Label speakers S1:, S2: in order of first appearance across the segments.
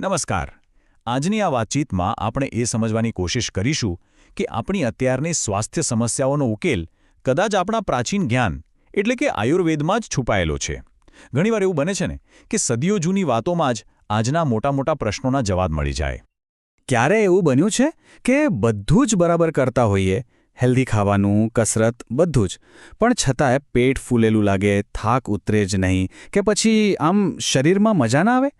S1: નમસ્કાર. આજની આ વાતચીતમાં આપણે એ સમજવાની કોશિશ કરીશું કે આપણી અત્યારની સ્વાસ્થ્ય સમસ્યાઓનો ઉકેલ કદાચ આપણા પ્રાચીન જ્ઞાન, એટલે કે આયુર્વેદમાં જ છુપાયેલો છે. ઘણીવાર એવું બને છે ને કે સદીઓ જૂની વાતોમાં જ આજના મોટા મોટા પ્રશ્નોના જવાબ મળી જાય.
S2: ક્યારે એવું બન્યું છે કે બધું જ બરાબર કરતા હોઈએ, હેલ્ધી ખાવાનું, કસરત, બધું જ. પણ છતાંય પેટ ફૂલેલું લાગે, થાક ઉતરે જ નહીં, કે પછી આમ શરીરમાં મજા ના આવે?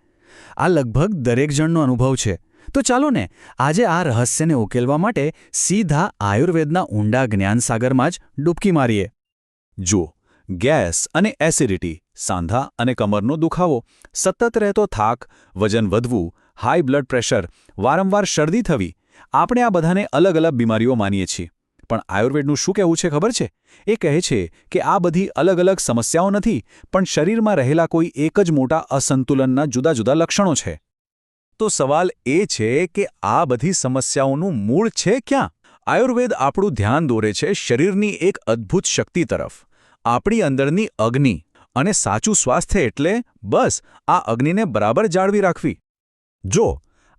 S2: આ લગભગ દરેક જણનો અનુભવ છે. તો ચાલો ને, આજે આ રહસ્યને ઉકેલવા માટે સીધા આયુર્વેદના ઊંડા જ્ઞાનસાગરમાં જ ડૂબકી મારીએ.
S1: જુઓ, ગેસ અને એસિડિટી, સાંધા અને કમરનો દુખાવો, સતત રહેતો થાક, વજન વધવું, હાઈ બ્લડ પ્રેશર, વારંવાર શરદી થવી, આપણે આ બધાને અલગ અલગ બીમારીઓ માનીએ છીએ. પણ આયુર્વેદનું શું કહેવું છે ખબર છે? એ કહે છે કે આ બધી અલગ અલગ સમસ્યાઓ નથી, પણ શરીરમાં રહેલા કોઈ એક જ મોટા અસંતુલનના જુદા જુદા લક્ષણો છે. તો સવાલ એ છે કે આ બધી સમસ્યાઓનું મૂળ છે ક્યાં? આયુર્વેદ આપણું ધ્યાન દોરે છે શરીરની એક અદ્ભુત શક્તિ તરફ. આપણી અંદરની અગ્નિ અને સાચું સ્વાસ્થ્ય એટલે બસ, આ અગ્નિને બરાબર જાળવી રાખવી. જો,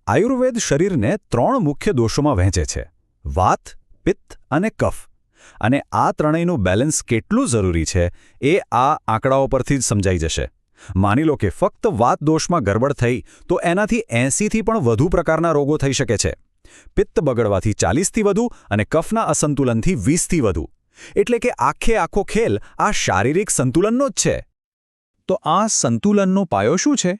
S1: આયુર્વેદ શરીરને ત્રણ મુખ્ય દોષોમાં વહેંચે છે. વાત પિત્ત અને કફ. અને આ ત્રણેયનું બેલેન્સ કેટલું જરૂરી છે એ આ આંકડાઓ પરથી જ સમજાઈ જશે. માની લો કે ફક્ત વાત દોષમાં ગરબડ થઈ, તો એનાથી એંસીથી પણ વધુ પ્રકારના રોગો થઈ શકે છે. પિત્ત બગડવાથી ચાલીસથી વધુ અને કફના અસંતુલનથી વીસથી વધુ. એટલે કે આખે આખો ખેલ આ શારીરિક સંતુલનનો જ છે. તો આ સંતુલનનો પાયો શું છે?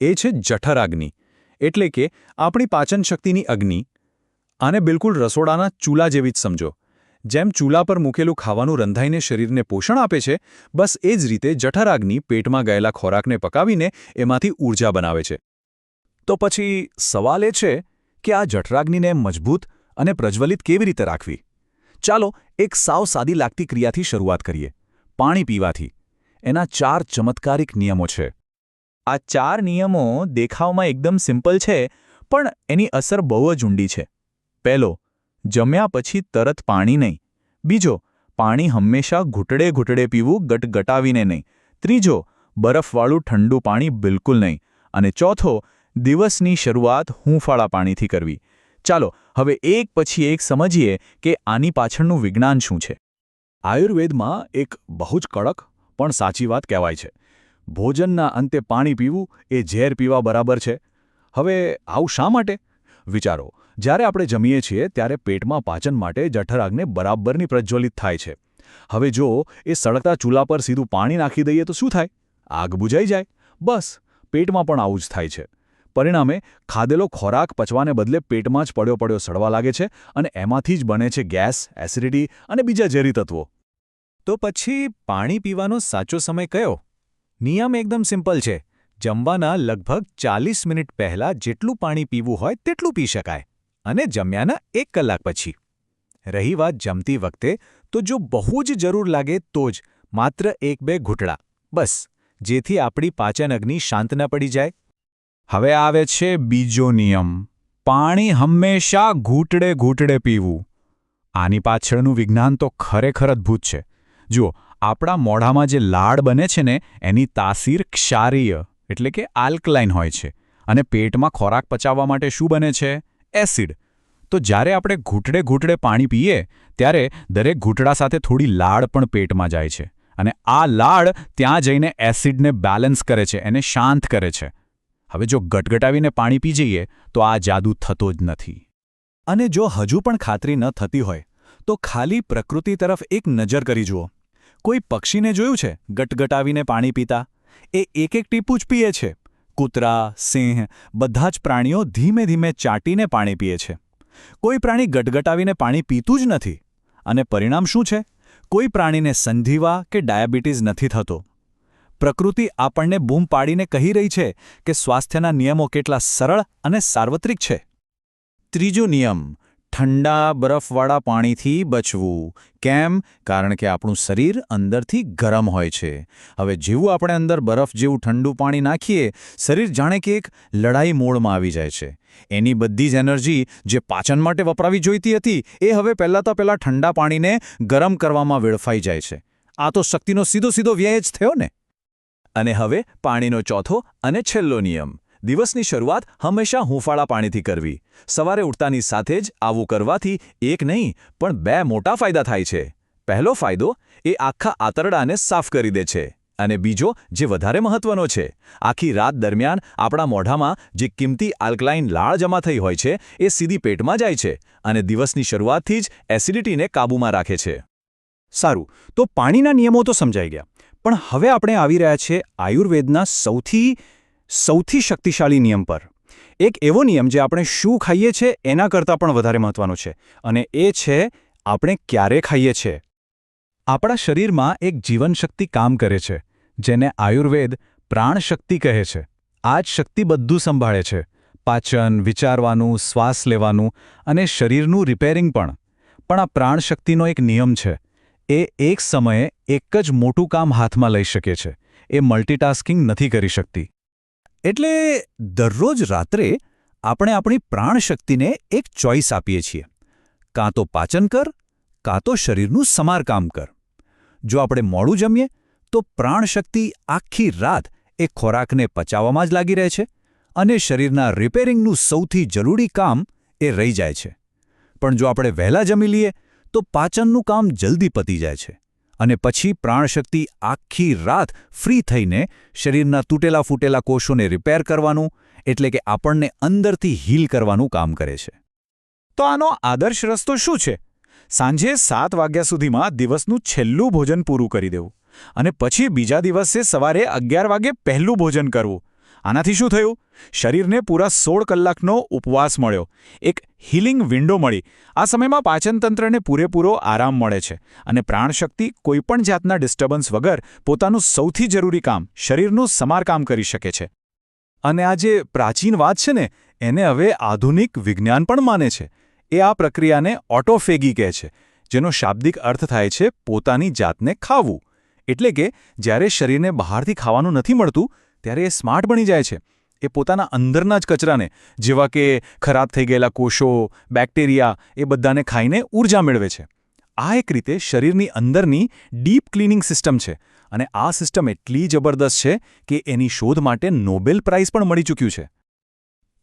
S1: એ છે જઠરાગ્નિ. એટલે કે આપણી પાચન શક્તિની અગ્નિ. આને બિલકુલ રસોડાના ચૂલા જેવી જ સમજો. જેમ ચૂલા પર મૂકેલું ખાવાનું રંધાઈને શરીરને પોષણ આપે છે, બસ એ જ રીતે જઠરાગ્નિ પેટમાં ગયેલા ખોરાકને પકાવીને એમાંથી ઊર્જા બનાવે છે. તો પછી સવાલ એ છે કે આ જઠરાગ્નિને મજબૂત અને પ્રજ્વલિત કેવી રીતે રાખવી? ચાલો એક સાવ સાદી લાગતી ક્રિયાથી શરૂઆત કરીએ, પાણી પીવાથી. એના ચાર ચમત્કારિક નિયમો છે. આ ચાર નિયમો દેખાવમાં એકદમ સિમ્પલ છે, પણ એની અસર બહુ જ ઊંડી છે. પહેલો, જમ્યા પછી તરત પાણી નહીં. બીજો, પાણી હંમેશા ઘૂંટડે ઘૂંટડે પીવું ગટગટાવીને નહીં. ત્રીજો, બરફવાળું ઠંડુ પાણી બિલકુલ નહીં. અને ચોથો, દિવસની શરૂઆત હૂંફાળા પાણીથી કરવી. ચાલો, હવે એક પછી એક સમજીએ કે આની પાછળનું વિજ્ઞાન શું છે. આયુર્વેદમાં એક બહુ જ કડક, પણ સાચી વાત કહેવાય છે. ભોજનના અંતે પાણી પીવું એ ઝેર પીવા બરાબર છે. હવે આવું શા માટે? વિચારો જ્યારે આપણે જમીએ છીએ ત્યારે પેટમાં પાચન માટે જઠરાગને બરાબરની પ્રજ્વલિત થાય છે. હવે જો એ સળગતા ચૂલા પર સીધું પાણી નાખી દઈએ તો શું થાય? આગ બુજાઈ જાય. બસ, પેટમાં પણ આવું જ થાય છે. પરિણામે ખાધેલો ખોરાક પચવાને બદલે પેટમાં જ પડ્યો પડ્યો સડવા લાગે છે અને એમાંથી જ બને છે ગેસ, એસિડિટી અને બીજા ઝેરી તત્વો. તો પછી પાણી પીવાનો સાચો સમય કયો? નિયમ એકદમ સિમ્પલ છે. જમવાના લગભગ ચાલીસ મિનિટ પહેલાં જેટલું પાણી પીવું હોય તેટલું પી શકાય. અને જમ્યાના એક કલાક પછી. રહી વાત જમતી વખતે તો જો બહુ જ જરૂર લાગે તો જ માત્ર એક બે ઘૂંટડા બસ, જેથી આપણી પાચન અગ્નિ શાંત ન પડી જાય. હવે આવે છે બીજો નિયમ, પાણી હંમેશા ઘૂંટડે ઘૂંટડે પીવું. આની પાછળનું વિજ્ઞાન તો ખરેખર અદ્ભુત છે. જુઓ, આપણા મોઢામાં જે લાડ બને છે ને, એની તાસીર ક્ષારીય, એટલે કે આલ્કલાઇન હોય છે. અને પેટમાં ખોરાક પચાવવા માટે શું બને છે? એસિડ. તો જ્યારે આપણે ઘૂંટડે ઘૂંટડે પાણી પીએ, ત્યારે દરેક ઘૂંટડા સાથે થોડી લાળ પણ પેટમાં જાય છે. અને આ લાળ ત્યાં જઈને એસિડને બેલેન્સ કરે છે, એને શાંત કરે છે. હવે જો ગટગટાવીને પાણી પી જઈએ, તો આ જાદુ થતો જ નથી. અને જો હજુ પણ ખાતરી ન થતી હોય, તો ખાલી પ્રકૃતિ તરફ એક નજર કરી જુઓ. કોઈ પક્ષીને જોયું છે ગટગટાવીને પાણી પીતા? એ એક એક ટીપું જ પીએ છે. કૂતરા, સિંહ બધા જ પ્રાણીઓ ધીમે ધીમે ચાટીને પાણી પીએ છે. કોઈ પ્રાણી ગટગટાવીને પાણી પીતું જ નથી. અને પરિણામ શું છે? કોઈ પ્રાણીને સંધિવા કે ડાયાબિટીસ નથી થતો. પ્રકૃતિ આપણને બૂમ પાડીને કહી રહી છે કે સ્વાસ્થ્યના નિયમો કેટલા સરળ અને સાર્વત્રિક છે. ત્રીજો નિયમ ઠંડા બરફવાળા પાણીથી બચવું. કેમ? કારણ કે આપણું શરીર અંદરથી ગરમ હોય છે. હવે જેવું આપણે અંદર બરફ જેવું ઠંડુ પાણી નાખીએ, શરીર જાણે કે એક લડાઈ મોડમાં આવી જાય છે. એની બધી જ એનર્જી જે પાચન માટે વપરાવી જોઈતી હતી, એ હવે પહેલાં તો પહેલાં ઠંડા પાણીને ગરમ કરવામાં વેડફાઈ જાય છે. આ તો શક્તિનો સીધો સીધો વ્યય જ થયો ને. અને હવે પાણીનો ચોથો અને છેલ્લો નિયમ. દિવસની શરૂઆત હંમેશા હૂંફાળા પાણીથી કરવી. સવારે ઉઠતાની સાથે જ આવું કરવાથી એક નહીં, પણ બે મોટા ફાયદા થાય છે. પહેલો ફાયદો, એ આખા આંતરડાને સાફ કરી દે છે. અને બીજો, જે વધારે મહત્વનો છે, આખી રાત દરમિયાન આપણા મોઢામાં જે કિંમતી આલ્કલાઇન લાળ જમા થઈ હોય છે, એ સીધી પેટમાં જાય છે અને દિવસની શરૂઆતથી જ એસિડિટીને કાબૂમાં રાખે છે.
S2: સારું, તો પાણીના નિયમો તો સમજાઈ ગયા. પણ હવે આપણે આવી રહ્યા છે આયુર્વેદના સૌથી સૌથી શક્તિશાળી નિયમ પર. એક એવો નિયમ જે આપણે શું ખાઈએ છીએ એના કરતાં પણ વધારે મહત્વનો છે, અને એ છે આપણે ક્યારે ખાઈએ છીએ આપણા શરીરમાં એક જીવનશક્તિ કામ કરે છે, જેને આયુર્વેદ પ્રાણશક્તિ કહે છે. આ જ શક્તિ બધું સંભાળે છે, પાચન, વિચારવાનું, શ્વાસ લેવાનું અને શરીરનું રિપેરિંગ પણ. પણ આ પ્રાણશક્તિનો એક નિયમ છે, એ એક સમયે એક જ મોટું કામ હાથમાં લઈ શકે છે, એ મલ્ટીટાસ્કિંગ નથી કરી શકતી. એટલે દરરોજ રાત્રે આપણે આપણી પ્રાણશક્તિને એક ચોઇસ આપીએ છીએ. કાં તો પાચન કર, કાં તો શરીરનું સમારકામ કર. જો આપણે મોડું જમીએ, તો પ્રાણશક્તિ આખી રાત એ ખોરાકને પચાવવામાં જ લાગી રહે છે અને શરીરના રિપેરિંગનું સૌથી જરૂરી કામ એ રહી જાય છે. પણ જો આપણે વહેલા જમી લઈએ, તો પાચનનું કામ જલ્દી પતી જાય છે. અને પછી પ્રાણશક્તિ આખી રાત ફ્રી થઈને શરીરના તૂટેલા ફૂટેલા કોષોને રિપેર કરવાનું, એટલે કે આપણને અંદરથી હીલ કરવાનું કામ કરે છે. તો આનો આદર્શ રસ્તો શું છે? સાંજે સાત વાગ્યા સુધીમાં દિવસનું છેલ્લું ભોજન પૂરું કરી દેવું અને પછી બીજા દિવસે સવારે અગિયાર વાગે પહેલું ભોજન કરવું. આનાથી શું થયું? શરીરને પૂરા સોળ કલાકનો ઉપવાસ મળ્યો. એક હિલિંગ વિન્ડો મળી. આ સમયમાં પાચનતંત્રને પૂરેપૂરો આરામ મળે છે અને પ્રાણશક્તિ કોઈપણ જાતના ડિસ્ટર્બન્સ વગર પોતાનું સૌથી જરૂરી કામ, શરીરનું સમારકામ કરી શકે છે. અને આ જે પ્રાચીન વાત છે ને, એને હવે આધુનિક વિજ્ઞાન પણ માને છે. એ આ પ્રક્રિયાને ઓટોફેગી કહે છે, જેનો શાબ્દિક અર્થ થાય છે પોતાની જાતને ખાવું. એટલે કે જ્યારે શરીરને બહારથી ખાવાનું નથી મળતું ત્યારે એ સ્માર્ટ બની જાય છે. એ પોતાના અંદરના જ કચરાને, જેવા કે ખરાબ થઈ ગયેલા કોષો, બેક્ટેરિયા, એ બધાને ખાઈને ઊર્જા મેળવે છે. આ એક રીતે શરીરની અંદરની ડીપ ક્લિનિંગ સિસ્ટમ છે અને આ સિસ્ટમ એટલી જબરદસ્ત છે કે એની શોધ માટે નોબેલ પ્રાઇઝ પણ મળી ચૂક્યું છે.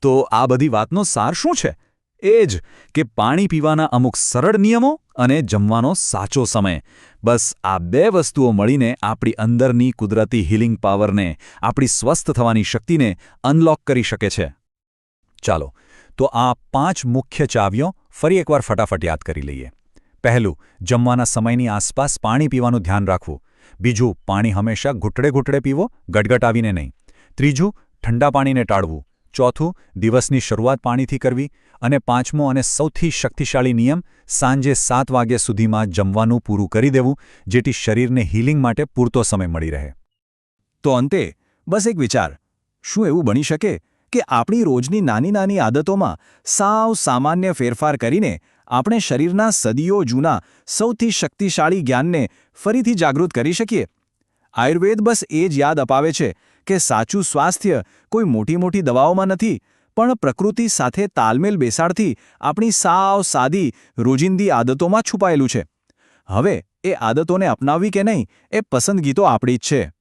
S2: તો આ બધી વાતનો સાર શું છે? એ જ કે પાણી પીવાના અમુક સરળ નિયમો અને જમવાનો સાચો સમય. બસ આ બે વસ્તુઓ મળીને આપણી અંદરની કુદરતી હિલિંગ પાવરને આપણી સ્વસ્થ થવાની શક્તિને અનલોક કરી શકે છે. ચાલો, તો આ પાંચ મુખ્ય ચાવીઓ ફરી એકવાર ફટાફટ યાદ કરી લઈએ. પહેલું, જમવાના સમયની આસપાસ પાણી પીવાનું ધ્યાન રાખવું. બીજું, પાણી હંમેશા ઘૂંટડે ઘૂંટડે પીવો ગટગટાવીને નહીં. ત્રીજું, ઠંડા પાણીને ટાળવું. ચોથું, દિવસની શરૂઆત પાણીથી કરવી અને પાંચમો અને સૌથી શક્તિશાળી નિયમ, સાંજે સાત વાગ્યા સુધીમાં જમવાનું પૂરું કરી દેવું, જેથી શરીરને હીલિંગ માટે પૂરતો સમય મળી રહે. તો અંતે, બસ એક વિચાર. શું એવું બની શકે કે આપણી રોજની નાની નાની આદતોમાં સાવ સામાન્ય ફેરફાર કરીને આપણે શરીરના સદીઓ જૂના સૌથી શક્તિશાળી જ્ઞાનને ફરીથી જાગૃત કરી શકીએ? આયુર્વેદ બસ એ જ યાદ અપાવે છે કે સાચું સ્વાસ્થ્ય કોઈ મોટી મોટી દવાઓમાં નથી, પણ પ્રકૃતિ સાથે તાલમેલ બેસાડથી આપણી સાવ સાદી, રોજિંદી આદતોમાં છુપાયેલું છે. હવે, એ આદતોને અપનાવવી કે નહીં, એ પસંદગી તો આપણી જ છે.